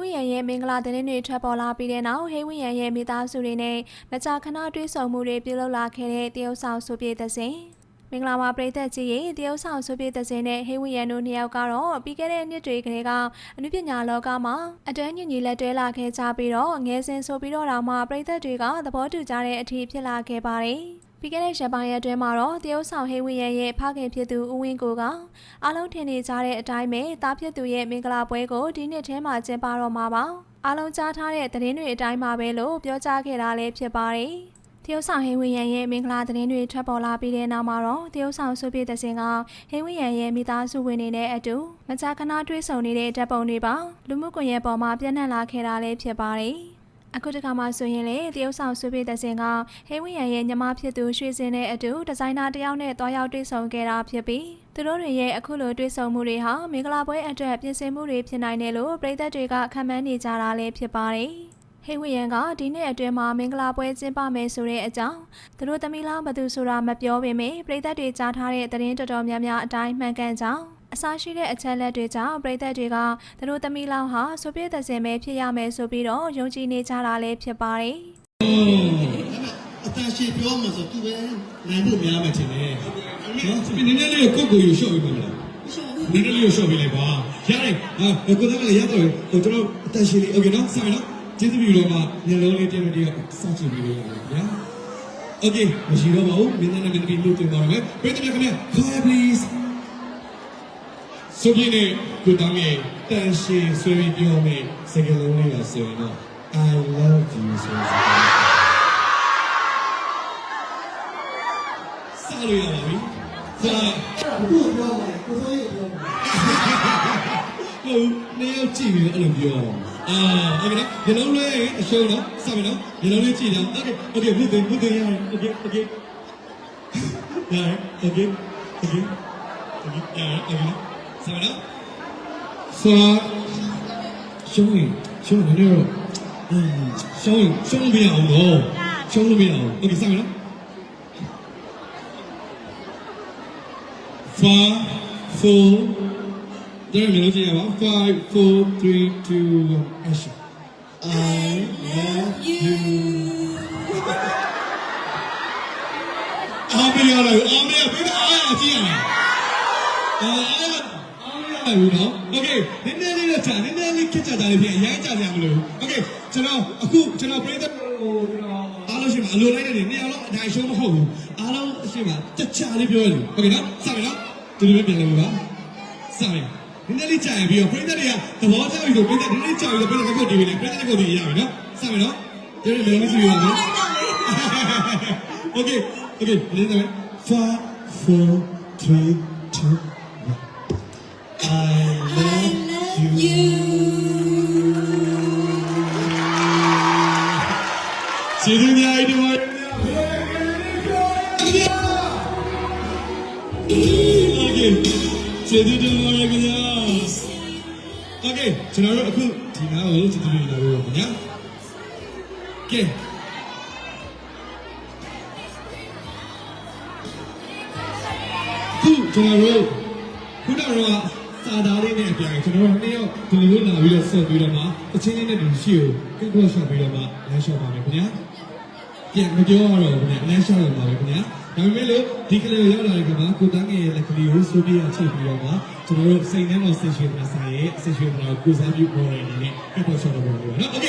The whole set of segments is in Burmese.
ဝိယံရဲ့မင်္ဂလာသတင်းတွေထွက်ပေါ်လာပြီးတဲ့နောက်ဟေဝိယံရဲ့မိသားစုတွေနဲ့မကြာခဏတွေ့ဆုံမှုတွေပြုလုပ်လာခဲ့တဲ့တရုတ်ဆောင်ဆိုပြေသစင်မင်္ဂလာပါပရိသတ်ကြီးရေတရုတ်ဆောင်ဆိုပြေသစင်နဲ့ဟေဝိယံတို့နှစ်ယောက်ကတော့ပြီးခဲ့တဲ့နှစ်တွေကလေးကအနုပညာလောကမှာအတွန်းညင်ကြီးလက်တွဲလာခဲ့ကြပြီးတော့ငယ်စဉ်ဆိုပြီးတော့တောင်မှပရိသတ်တွေကသဘောတူကြတဲ့အထီးဖြစ်လာခဲ့ပါတယ် ပြီးခဲ့တဲ့ရက်ပိုင်းရက်အတွင်းမှာတော့တရုတ်ဆောင်ဟေဝီယံရဲ့ဖခင်ဖြစ်သူဦးဝင်းကိုကအားလုံးထင်နေကြတဲ့အတိုင်းပဲတားဖြစ်သူရဲ့မင်္ဂလာပွဲကိုဒီနှစ်ထဲမှာကျင်းပတော့မှာပါအားလုံးကြားထားတဲ့သတင်းတွေအတိုင်းပါပဲလို့ပြောကြားခဲ့တာလည်းဖြစ်ပါတယ်တရုတ်ဆောင်ဟေဝီယံရဲ့မင်္ဂလာသတင်းတွေထွက်ပေါ်လာပြီးတဲ့နောက်မှာတော့တရုတ်ဆောင်စုပြည့်တဲ့စင်ကဟေဝီယံရဲ့မိသားစုဝင်တွေနဲ့အတူမကြာခဏတွေ့ဆုံနေတဲ့ဓာတ်ပုံတွေပါလူမှုကွန်ရက်ပေါ်မှာပြန့်နှံ့လာခဲ့တာလည်းဖြစ်ပါတယ် အခုတခါမှဆိုရင်လေတရုတ်ဆောင်ဆွေးပြေတဲ့စင်ကဟေဝီယံရဲ့ညီမဖြစ်သူရွှေစင်နဲ့အတူဒီဇိုင်နာတယောက်နဲ့တွားရောက်တွေ့ဆုံခဲ့တာဖြစ်ပြီးသူတို့တွေရဲ့အခုလိုတွေ့ဆုံမှုတွေဟာမင်္ဂလာပွဲအတွက်ပြင်ဆင်မှုတွေဖြစ်နိုင်တယ်လို့ပြည်သက်တွေကခံမှန်းနေကြတာလည်းဖြစ်ပါတယ်ဟေဝီယံကဒီနေ့အတွင်းမှာမင်္ဂလာပွဲကျင်းပမယ်ဆိုတဲ့အကြောင်းသူတို့သမီးလောင်းဘသူဆိုတာမပြောပေမဲ့ပြည်သက်တွေကြားထားတဲ့သတင်းတော်တော်များများအတိုင်းမှန်ကန်ကြောင်း အစားရှိတဲ့အချက်လက်တွေကြောင့်ပြည်သက်တွေကသူတို့သမီးလောင်းဟာဆိုပြည့်တဲ့စင်ပဲဖြစ်ရမယ်ဆိုပြီးတော့ယုံကြည်နေကြတာလည်းဖြစ်ပါတယ် အတန်ရှည်ပြောမှဆိုသူပဲနိုင်ဖို့များမှထင်တယ် နော်ဒီနည်းနည်းလေးကိုကိုကိုရရှော့ပြီးပါလားနည်းနည်းလေးကိုရှော့ပြီးလိုက်ပါရတယ်ဟာကိုသားကလည်းရတော့ဟိုကျွန်တော်အတန်ရှည်လေးโอเคနော်ဆက်မယ်နော်ကျေးဇူးပြုတော့မှညလုံးလေးတင်းတင်းစောင့်ကြည့်ပြီးလို့ရတယ်ဗျာโอเคမရှိတော့ပါဘူးမင်းနဲ့မင်းတို့လို့တင်ပါတော့မယ်ပြေးတယ်ခင်ဗျာ call please ဆိုပြင်းနဲ့ကိုတောင်းရဲ့တန်ရှည်ဆွေးပြီးပြောမယ်စကလုံးလေးကဆိုရင်တော့ I love you ဆိုတဲ့စကားစားလို့ရပါပြီစား အခုပြောတယ်ကိုစိုးရိပ်ပြောတယ် ဟုတ်နေရောက်ကြည့်ပြီးတော့အဲ့လိုပြောအာအဲ့ဒါညလုံးလေးအရှုံးနော်စမယ်နော်ညလုံးလေးကြည့်ကြโอเคโอเคဘုဒ္ဓဘုဒ္ဓရတယ်โอเคโอเคရတယ်โอเคโอเคโอเคရတယ်โอเค 什么呢？是啊，兄弟，兄弟那个，嗯，兄弟，兄弟变好哦，兄弟变好，那你上来了。Five, four, 第二秒进来吧。Five, four, three, two, one, action. I love you. အားမရတော့ဘူးအားမရဘူးအားရကြည့်ရမယ်အားရ ဘူးနော်โอเคနည်းနည်းလေးတော့ကြာနည်းနည်းလေးခက်ကြကြလေးပြန်ရိုင်းကြကြမလို့โอเคကျွန်တော်အခုကျွန်တော်ပြိတ္တဟိုကျွန်တော်အားလုံးရှိမှအလိုလိုက်တဲ့နေနေရာလုံးအတိုင်းရှုံးမဟုတ်ဘူးအားလုံးရှိမှတခြားလေးပြောရတယ်โอเคနော်စမယ်နော်ဒီလိုပဲပြန်လို့ပါစမယ်နည်းနည်းလေးကြာရင်ပြီးတော့ပြိတ္တတွေကသဘောကျပြီဆိုပြိတ္တနည်းနည်းကြာပြီဆိုပြိတ္တကကိုဒီပြီလေပြိတ္တကကိုဒီရပြီနော်စမယ်နော်ဒီလိုမျိုးမရှိဘူးနော် Okay, okay, listen. Five, four, three, two, one. I love you. ကျေးဇူးများကြီးတင်ပါတယ်။ Okay. ကျေးဇူးတင်ပါတယ်ခင်ဗျာ။ Okay ကျွန်တော်တို့အခုဒီနားကိုကျေးဇူးတင်လာလို့ခင်ဗျာ။ Okay. ခုကျွန်တော်တို့ခုနကတော့ စာသားလေးနဲ့အပြိုင်ကျွန်တော်တို့နှစ်ယောက်ဒီလိုလာပြီးတော့ဆက်ပြီးတော့မှအချင်းလေးနဲ့ဒီရှိကိုကိတ်တော့ရှော့ပြီးတော့မှလမ်းလျှော့ပါမယ်ခင်ဗျာပြန်မပြောရတော့ဘူးခင်ဗျာလမ်းလျှော့ရပါမယ်ခင်ဗျာဒါပေမဲ့လို့ဒီကလေးကိုရောက်လာတဲ့ခါမှာကိုတန်းငယ်ရဲ့လက်ကလေးကိုစိုးပြေးအချိတ်ပြီးတော့မှကျွန်တော်တို့စိတ်ထဲမှာဆင်ရွှေနာဆိုင်ရဲ့ဆင်ရွှေနာကိုစားပြုပေါ်နေနေတဲ့ကိတ်တော့ရှော့တော့ပါမယ်နော်โอเค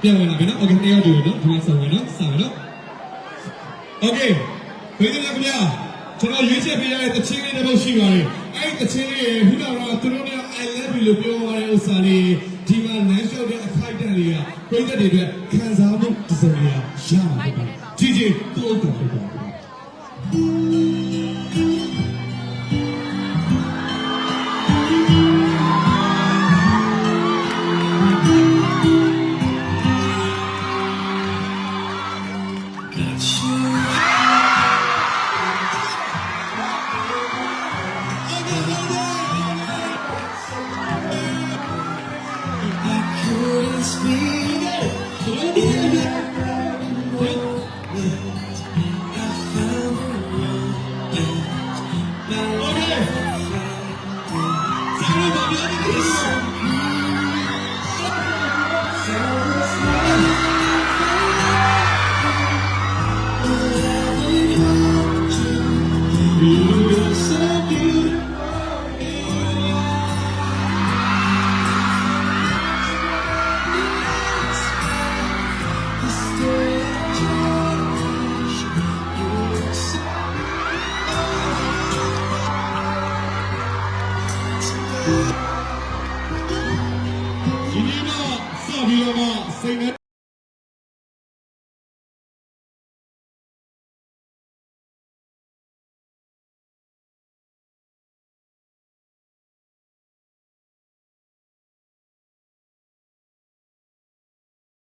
ပြန်ဝင်လာပြီနော်โอเคနှစ်ယောက်တူနော်ဒီမှာဆက်ဝင်နော်ဆက်ဝင်နော် โอเคဘယ်လိုလဲခင်ဗျာ ကျွန်တော်ရွေးချက်ပေးရတဲ့တချင်းလေးတစ်ပုဒ်ရှိပါတယ်အဲ့ဒီတချင်းလေးရဲ့ခုနကတော့သူတို့က I love you လို့ပြောရတဲ့ဥစ္စာလေးဒီမှာနန်းလျှောက်တဲ့အခိုက်အတန့်လေးကပြိတ္တတွေအတွက်ခံစားမှုတစ်စုံလေးရမှာပါကြည့်ကြည့်သူ့ဥစ္စာဖြစ်ပါ couldn't speak Okay. ဇာတ်ပါဗျာဒီ ဒီနေ့တော့စပြီးတော့စိတ်နဲ့